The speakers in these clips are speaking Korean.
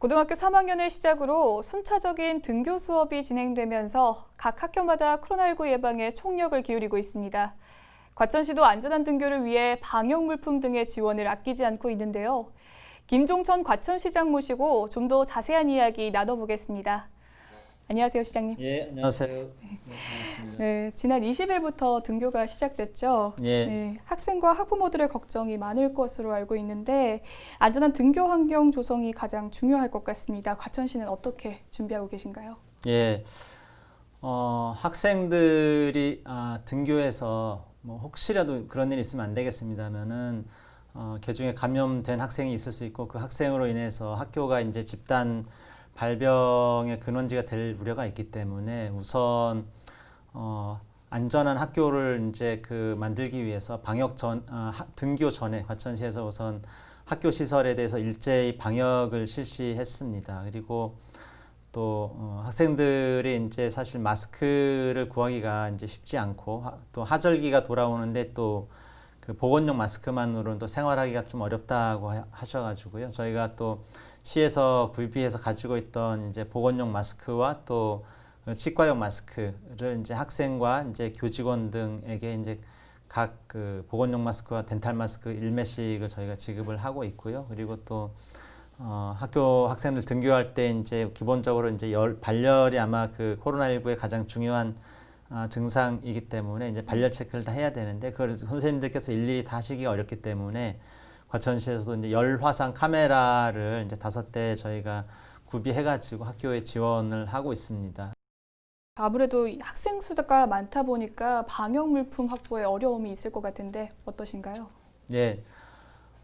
고등학교 3학년을 시작으로 순차적인 등교 수업이 진행되면서 각 학교마다 코로나19 예방에 총력을 기울이고 있습니다. 과천시도 안전한 등교를 위해 방역 물품 등의 지원을 아끼지 않고 있는데요. 김종천 과천시장 모시고 좀 더 자세한 이야기 나눠보겠습니다. 안녕하세요, 시장님. 예, 안녕하세요. 네, 반갑습니다. 네, 지난 20일부터 등교가 시작됐죠. 예. 네, 학생과 학부모들의 걱정이 많을 것으로 알고 있는데 안전한 등교 환경 조성이 가장 중요할 것 같습니다. 과천시는 어떻게 준비하고 계신가요? 예. 어, 학생들이 아, 등교해서 뭐 혹시라도 그런 일이 있으면 안 되겠습니다면은 어, 개중에 감염된 학생이 있을 수 있고 그 학생으로 인해서 학교가 이제 집단 발병의 근원지가 될 우려가 있기 때문에 우선 어, 안전한 학교를 이제 그 만들기 위해서 방역 전 아, 하- 등교 전에 과천시에서 우선 학교 시설에 대해서 일제히 방역을 실시했습니다. 그리고 또 어, 학생들이 이제 사실 마스크를 구하기가 이제 쉽지 않고 하, 또 하절기가 돌아오는데 또 그 보건용 마스크만으로는 또 생활하기가 좀 어렵다고 하- 하셔가지고요. 저희가 또 시에서 구입해서 가지고 있던 이제 보건용 마스크와 또 어, 치과용 마스크를 이제 학생과 이제 교직원 등에게 이제 각 그 보건용 마스크와 덴탈 마스크 일매씩을 저희가 지급을 하고 있고요. 그리고 또 어, 학교 학생들 등교할 때 이제 기본적으로 이제 열, 발열이 아마 그 코로나19의 가장 중요한 아, 증상이기 때문에 이제 발열 체크를 다 해야 되는데 그걸 선생님들께서 일일이 다 하시기가 어렵기 때문에 과천시에서도 이제 열 화상 카메라를 이제 다섯 대 저희가 구비해가지고 학교에 지원을 하고 있습니다. 아무래도 이 학생 수가 많다 보니까 방역 물품 확보에 어려움이 있을 것 같은데 어떠신가요? 예,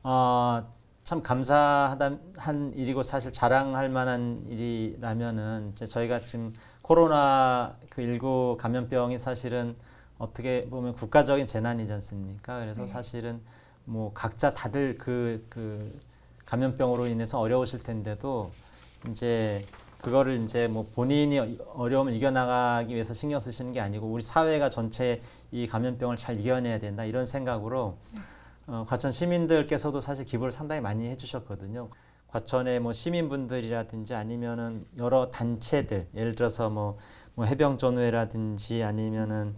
어, 참 감사하다 한 일이고 사실 자랑할 만한 일이라면은 저희가 지금 코로나 그 19 감염병이 사실은 어떻게 보면 국가적인 재난이지 않습니까? 그래서 네. 사실은 뭐 각자 다들 그, 그 감염병으로 인해서 어려우실 텐데도 이제 그거를 이제 뭐 본인이 어려움을 이겨나가기 위해서 신경 쓰시는 게 아니고 우리 사회가 전체 이 감염병을 잘 이겨내야 된다 이런 생각으로 어, 과천 시민들께서도 사실 기부를 상당히 많이 해주셨거든요. 과천의 뭐 시민분들이라든지 아니면은 여러 단체들, 예를 들어서 뭐, 뭐 해병전회라든지 아니면은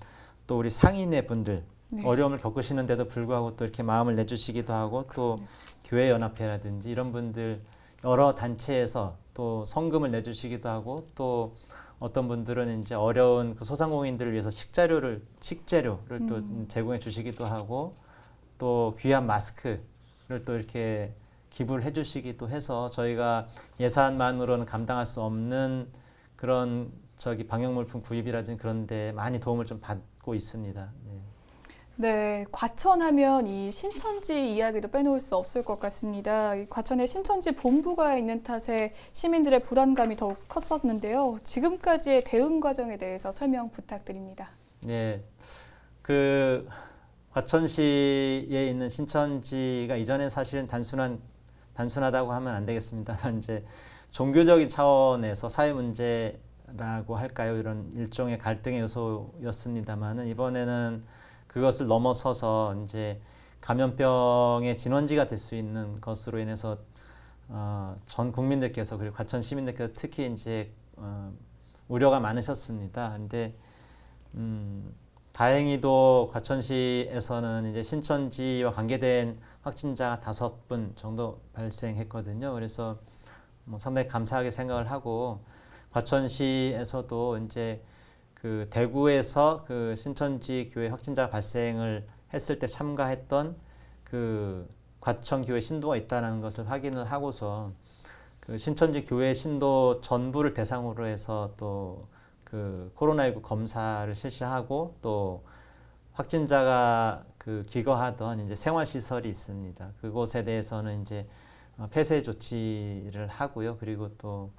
또 우리 상인회 분들 네. 어려움을 겪으시는데도 불구하고 또 이렇게 마음을 내주시기도 하고 또 교회 연합회라든지 이런 분들 여러 단체에서 또 성금을 내주시기도 하고 또 어떤 분들은 이제 어려운 그 소상공인들을 위해서 식자료를 식재료를 또 음. 제공해 주시기도 하고 또 귀한 마스크를 또 이렇게 기부를 해주시기도 해서 저희가 예산만으로는 감당할 수 없는 그런 저기 방역물품 구입이라든지 그런데 많이 도움을 좀 받고 있습니다. 네. 네, 과천하면 이 신천지 이야기도 빼놓을 수 없을 것 같습니다. 이 과천에 신천지 본부가 있는 탓에 시민들의 불안감이 더욱 컸었는데요. 지금까지의 대응 과정에 대해서 설명 부탁드립니다. 예, 그 과천시에 있는 신천지가 이전엔 사실은 단순한 단순하다고 하면 안 되겠습니다만 이제 종교적인 차원에서 사회 문제라고 할까요? 이런 일종의 갈등의 요소였습니다만은 이번에는 그것을 넘어서서 이제 감염병의 진원지가 될 수 있는 것으로 인해서 어, 전 국민들께서 그리고 과천 시민들께서 특히 이제 어, 우려가 많으셨습니다. 근데 음, 다행히도 과천시에서는 이제 신천지와 관계된 확진자 다섯 분 정도 발생했거든요. 그래서 뭐 상당히 감사하게 생각을 하고 과천시에서도 이제 그 대구에서 그 신천지 교회 확진자 발생을 했을 때 참가했던 그 과천 교회 신도가 있다는 것을 확인을 하고서 그 신천지 교회 신도 전부를 대상으로 해서 또 그 코로나19 검사를 실시하고 또 확진자가 그 기거하던 이제 생활 시설이 있습니다. 그곳에 대해서는 이제 어, 폐쇄 조치를 하고요. 그리고 또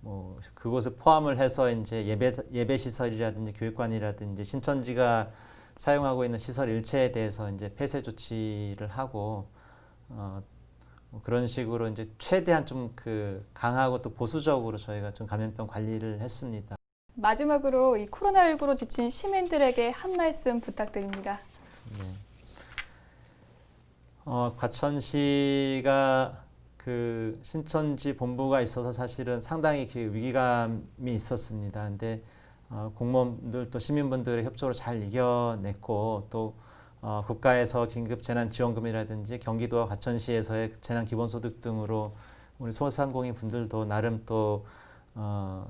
뭐 그곳을 포함을 해서 이제 예배 예배 시설이라든지 교육관이라든지 신천지가 사용하고 있는 시설 일체에 대해서 이제 폐쇄 조치를 하고 어, 뭐 그런 식으로 이제 최대한 좀 그 강하고 또 보수적으로 저희가 좀 감염병 관리를 했습니다. 마지막으로 이 코로나19로 지친 시민들에게 한 말씀 부탁드립니다. 네. 어, 과천시가 그그 신천지 본부가 있어서 사실은 상당히 그 위기감이 있었습니다. 근데 어, 공무원들 또 시민분들의 협조로 잘 이겨냈고 또 어, 국가에서 긴급 재난 지원금이라든지 경기도와 과천시에서의 재난 기본소득 등으로 우리 소상공인 분들도 나름 또 어,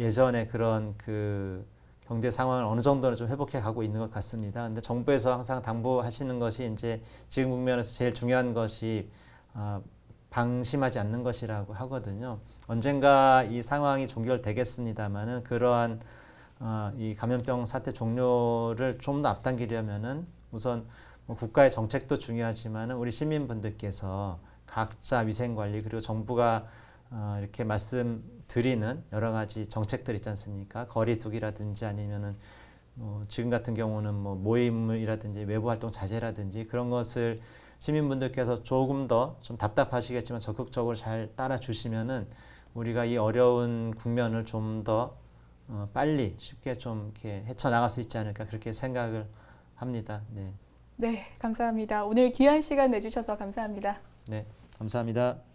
예전에 그런 그 경제 상황을 어느 정도는 좀 회복해 가고 있는 것 같습니다. 근데 정부에서 항상 당부하시는 것이 이제 지금 국면에서 제일 중요한 것이 아, 방심하지 않는 것이라고 하거든요. 언젠가 이 상황이 종결되겠습니다만은 그러한 어, 이 감염병 사태 종료를 좀 더 앞당기려면은 우선 뭐 국가의 정책도 중요하지만은 우리 시민분들께서 각자 위생 관리 그리고 정부가 어, 이렇게 말씀드리는 여러 가지 정책들 있지 않습니까? 거리두기라든지 아니면은 뭐 지금 같은 경우는 뭐 모임이라든지 외부 활동 자제라든지 그런 것을 시민분들께서 조금 더 좀 답답하시겠지만 적극적으로 잘 따라 주시면은 우리가 이 어려운 국면을 좀더 어, 빨리 쉽게 좀 이렇게 헤쳐나갈 수 있지 않을까 그렇게 생각을 합니다. 네. 네, 감사합니다. 오늘 귀한 시간 내주셔서 감사합니다. 네. 감사합니다.